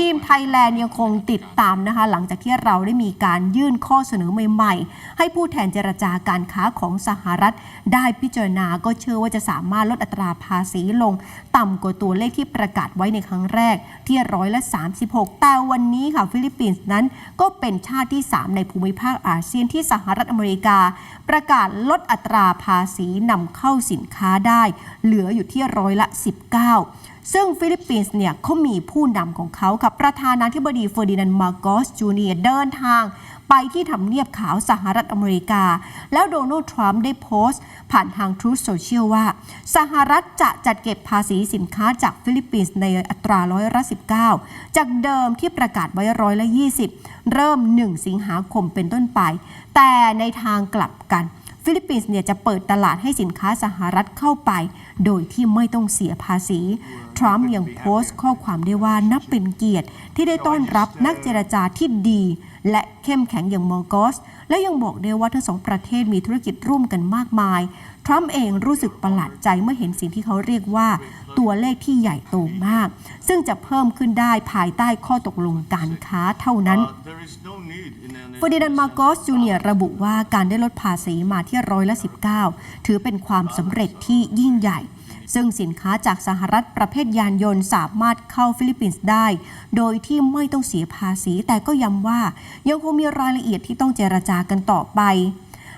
ทีมไทยแลนด์ยังคงติดตามนะคะ หลังจากที่เราได้มีการยื่นข้อเสนอใหม่ๆ ให้ผู้แทนเจรจาการค้าของสหรัฐ ได้พิจารณาก็เชื่อว่าจะสามารถลดอัตราภาษีลง ต่ำกว่าตัวเลขที่ประกาศไว้ในครั้งแรกที่ร้อยละ 36 แต่วันนี้ค่ะฟิลิปปินส์นั้นก็เป็นชาติที่ 3 ในภูมิภาคอาเซียนที่สหรัฐอเมริกา ประกาศลดอัตราภาษีนำเข้าสินค้าได้ เหลืออยู่ที่ร้อยละ 19 ซึ่งฟิลิปปินส์เนี่ยเขามีผู้นำของเขาค่ะประธานาธิบดีเฟอร์ดินานด์มาโกสจูเนียเดินทาง ไปที่ทำเนียบขาวสหรัฐอเมริกา แล้วโดนัลด์ทรัมป์ได้โพสต์ ผ่านทาง Truth Social ว่า สหรัฐจะจัดเก็บภาษีสินค้าจากฟิลิปปินส์ในอัตราร้อยละ19 จากเดิมที่ประกาศไว้ร้อยละ20 เริ่ม 1 สิงหาคมเป็นต้นไป แต่ในทางกลับกัน ฟิลิปปินส์เนี่ยจะเปิดตลาดให้สินค้าสหรัฐเข้าไป โดยที่ไม่ต้องเสียภาษี ทรัมป์ยังโพสต์ข้อความได้ว่านับเป็นเกียรติที่ได้ต้อนรับนักเจรจาที่ดี และเข้มแข็งอย่างมอร์กอส และยังบอกด้วยว่าทั้งสองประเทศมีธุรกิจร่วมกันมากมาย ทรัมป์เองรู้สึกประหลาดใจเมื่อเห็นสิ่งที่เขาเรียกว่าตัวเลขที่ใหญ่โตมาก ซึ่งจะเพิ่มขึ้นได้ภายใต้ข้อตกลงการค้าเท่านั้นฟอร์ดินานด์มาโกสจูเนียร์ระบุว่าการได้ลดภาษีมาที่ร้อยละ 19 ถือเป็นความสำเร็จที่ยิ่งใหญ่ ซึ่งสินค้าจากสหรัฐประเภทยานยนต์สามารถเข้าฟิลิปปินส์ได้ โดยที่ไม่ต้องเสียภาษี แต่ก็ย้ำว่ายังคงมีรายละเอียดที่ต้องเจรจากันต่อไป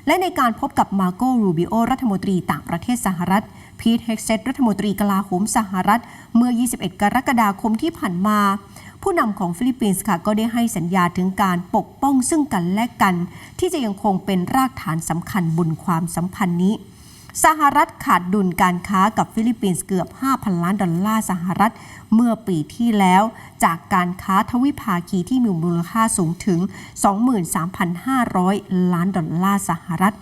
และในการพบกับมาโกรูบิโอรัฐมนตรีต่างประเทศสหรัฐพีทเฮกเซตรัฐมนตรีกลาโหมสหรัฐ เมื่อ 21 กรกฎาคมที่ผ่านมา ผู้นำของฟิลิปปินส์ค่ะก็ได้ให้สัญญาถึงการปกป้องซึ่งกันและกัน ที่จะยังคงเป็นรากฐานสำคัญบนความสัมพันธ์นี้ สหรัฐขาดดุลการค้ากับฟิลิปปินส์เกือบ 5,000 ล้านดอลลาร์สหรัฐเมื่อปีที่แล้ว จากการค้าทวิภาคีที่มีมูลค่าสูงถึง 23,500 ล้านดอลลาร์สหรัฐ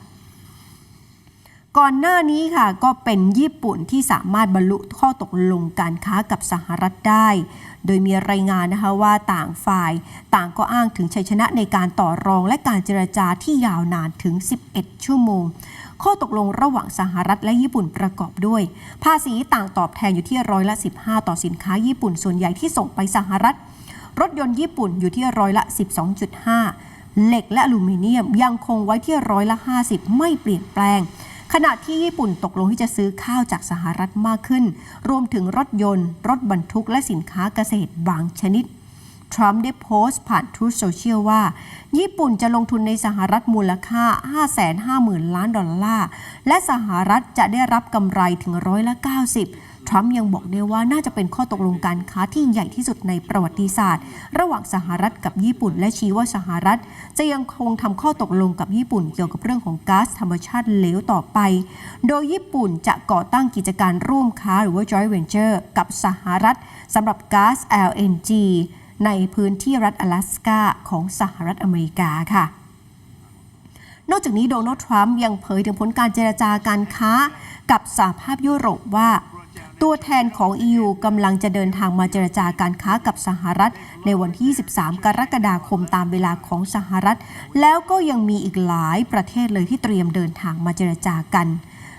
ก่อนหน้านี้ค่ะก็เป็นญี่ปุ่นที่สามารถบรรลุข้อตกลงการค้ากับสหรัฐได้ โดยมีรายงานนะคะว่าต่างฝ่ายต่างก็อ้างถึงชัยชนะในการต่อรองและการเจรจาที่ยาวนานถึง 11 ชั่วโมง ข้อตกลงระหว่างสหรัฐและญี่ปุ่นประกอบด้วย ภาษีต่างตอบแทนอยู่ที่ร้อยละ 15 ต่อสินค้าญี่ปุ่นส่วนใหญ่ที่ส่งไปสหรัฐ รถยนต์ญี่ปุ่นอยู่ที่ร้อยละ 12.5 เหล็กและอลูมิเนียมยังคงไว้ที่ร้อยละ 50 ไม่เปลี่ยนแปลงขณะที่ญี่ปุ่นตกลงที่จะซื้อข้าวจากสหรัฐมากขึ้น รวมถึงรถยนต์ รถบรรทุกและสินค้าเกษตรบางชนิด ทรัมป์ได้โพสต์ผ่าน Truth Social ว่า ญี่ปุ่นจะลงทุนในสหรัฐมูลค่า 550,000 ล้านดอลลาร์ และสหรัฐจะได้รับกำไรถึงร้อยละ 90 ทรัมป์ยังบอกด้วยว่าน่าจะเป็นข้อตกลงการค้าที่ใหญ่ที่สุดในประวัติศาสตร์ ระหว่างสหรัฐกับญี่ปุ่น และชี้ว่าสหรัฐ จะยังคงทำข้อตกลงกับญี่ปุ่นเกี่ยวกับเรื่องของก๊าซธรรมชาติเหลวต่อไป โดยญี่ปุ่นจะก่อตั้งกิจการร่วมค้าหรือว่า joint venture กับสหรัฐสำหรับก๊าซ LNG ในพื้นที่รัฐ阿拉สกาของสหรัฐอเมริกาค่ะ นอกจากนี้โดนัลด์ทรัมป์ยังเผยถึงผลการเจรจาการค้ากับสหภาพยุโรปว่า ตัวแทนของ EU กำลังจะเดินทางมาเจรจาการค้ากับสหรัฐ ในวันที่ 23 กรกฎาคมตามเวลาของสหรัฐ แล้วก็ยังมีอีกหลายประเทศเลยที่เตรียมเดินทางมาเจรจากัน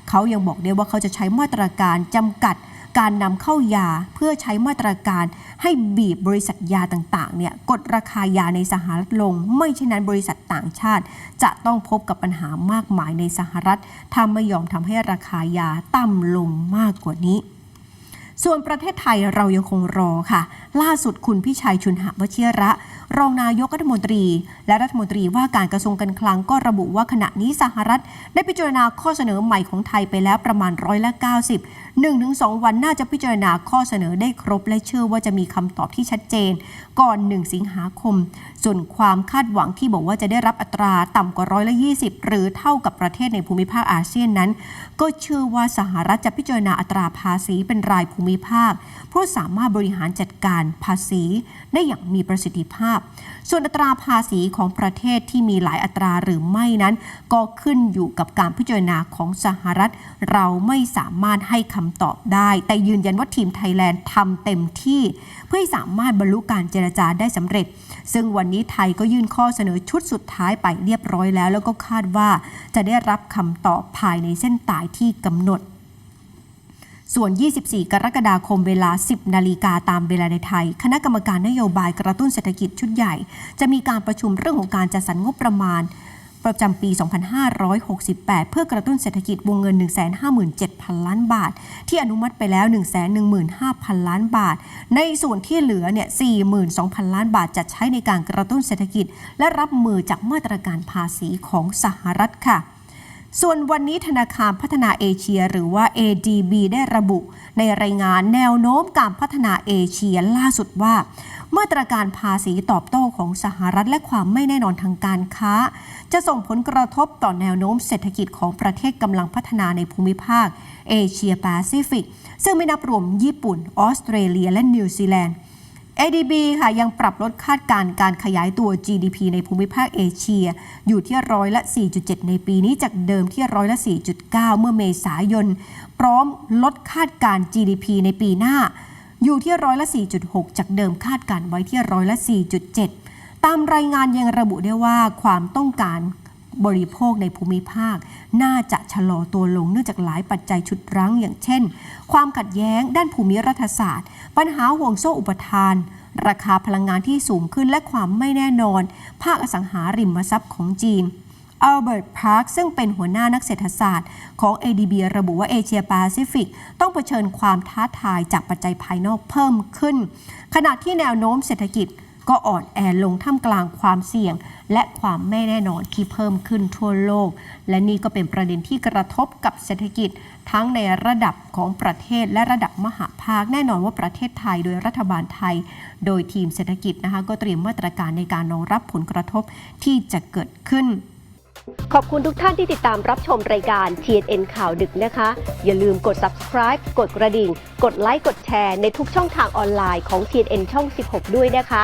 เขายังบอกด้วยว่าเขาจะใช้มาตรการจำกัด การนำเข้ายาเพื่อใช้มาตรการให้บีบบริษัทยาต่างๆเนี่ยกดราคายาในสหรัฐลง ไม่เช่นนั้นบริษัทต่างชาติ จะต้องพบกับปัญหามากมายในสหรัฐถ้าไม่ยอมทำให้ราคายาต่ำลงมากกว่านี้ส่วนประเทศไทยเรายังคงรอค่ะ ล่าสุดคุณพิชัยชุนหวชิระ รองนายกรัฐมนตรี และรัฐมนตรีว่าการกระทรวงการคลังก็ระบุว่าขณะนี้สหรัฐ ได้พิจารณาข้อเสนอใหม่ของไทยไปแล้วประมาณร้อยละ 90 1-2 วันน่าจะพิจารณาข้อเสนอได้ครบและเชื่อว่าจะมีคำตอบที่ชัดเจน ก่อน 1 สิงหาคม ส่วนความคาดหวังที่บอกว่าจะได้รับอัตราต่ำกว่าร้อยละ 20 หรือเท่ากับประเทศในภูมิภาคอาเซียนนั้น ก็เชื่อว่าสหรัฐจะพิจารณาอัตราภาษีเป็นรายภูมิภาค เพราะสามารถบริหารจัดการภาษีได้อย่างมีประสิทธิภาพส่วนอัตราภาษีของประเทศที่มีหลายอัตราหรือไม่นั้น ก็ขึ้นอยู่กับการพิจารณาของสหรัฐ เราไม่สามารถให้คำตอบได้ แต่ยืนยันว่าทีมไทยแลนด์ทำเต็มที่ เพื่อให้สามารถบรรลุการเจรจาได้สำเร็จ ซึ่งวันนี้ไทยก็ยื่นข้อเสนอชุดสุดท้ายไปเรียบร้อยแล้ว แล้วก็คาดว่าจะได้รับคำตอบภายในเส้นตายที่กำหนด ส่วน 24 กรกฎาคมเวลา 10 นาฬิกาตามเวลาในไทย คณะกรรมการนโยบายกระตุ้นเศรษฐกิจชุดใหญ่ จะมีการประชุมเรื่องของการจัดสรรงบประมาณ ประจำปี 2568 เพื่อกระตุ้นเศรษฐกิจวงเงิน 157,000 ล้านบาท ที่อนุมัติไปแล้ว 115,000 ล้านบาท ในส่วนที่เหลือเนี่ย 42,000 ล้านบาทจะใช้ในการกระตุ้นเศรษฐกิจ และรับมือจากมาตรการภาษีของสหรัฐค่ะ ส่วนวันนี้ธนาคารพัฒนาเอเชีย หรือว่า ADB ได้ระบุ ในรายงานแนวโน้มการพัฒนาเอเชียล่าสุดว่า มาตรการภาษีตอบโต้ของสหรัฐและความไม่แน่นอนทางการค้า จะส่งผลกระทบต่อแนวโน้มเศรษฐกิจของประเทศกำลังพัฒนาในภูมิภาค เอเชียแปซิฟิก ซึ่งไม่นับรวมญี่ปุ่น ออสเตรเลีย และนิวซีแลนด์ ADB ค่ะยังปรับลดคาดการณ์การขยายตัว GDP ในภูมิภาคเอเชีย อยู่ที่ร้อยละ 4.7 ในปีนี้จากเดิมที่ร้อยละ 4.9 เมื่อเมษายน พร้อมลดคาดการณ์ GDP ในปีหน้า อยู่ที่ร้อยละ 4.6 จากเดิมคาดการณ์ไว้ที่ร้อยละ 4.7 ตามรายงานยังระบุได้ว่าความต้องการ บริโภคในภูมิภาค น่าจะชะลอตัวลงเนื่องจากหลายปัจจัยชุดรั้ง อย่างเช่น ความขัดแย้งด้านภูมิรัฐศาสตร์ ปัญหาห่วงโซ่อุปทาน ราคาพลังงานที่สูงขึ้นและความไม่แน่นอน ภาคอสังหาริมทรัพย์ของจีนอัลเบิร์ต พาร์ค ซึ่งเป็นหัวหน้านักเศรษฐศาสตร์ของ ADB ระบุว่าเอเชียแปซิฟิกต้องเผชิญความท้าทายจากปัจจัยภายนอกเพิ่มขึ้น ขณะที่แนวโน้มเศรษฐกิจก็อ่อนแอลงท่ามกลางความเสี่ยง และความไม่แน่นอนที่เพิ่มขึ้นทั่วโลก และนี่ก็เป็นประเด็นที่กระทบกับเศรษฐกิจทั้งในระดับของประเทศและระดับมหาภาค แน่นอนว่าประเทศไทยโดยรัฐบาลไทย โดยทีมเศรษฐกิจนะคะก็เตรียมมาตรการในการรองรับผลกระทบที่จะเกิดขึ้นขอบคุณทุกท่านที่ติดตามรับชมรายการ TNN ข่าวดึกนะคะ อย่าลืมกด subscribe กดกระดิ่ง กดไลค์ กดแชร์ในทุกช่องทางออนไลน์ของ TNN ช่อง 16 ด้วยนะคะ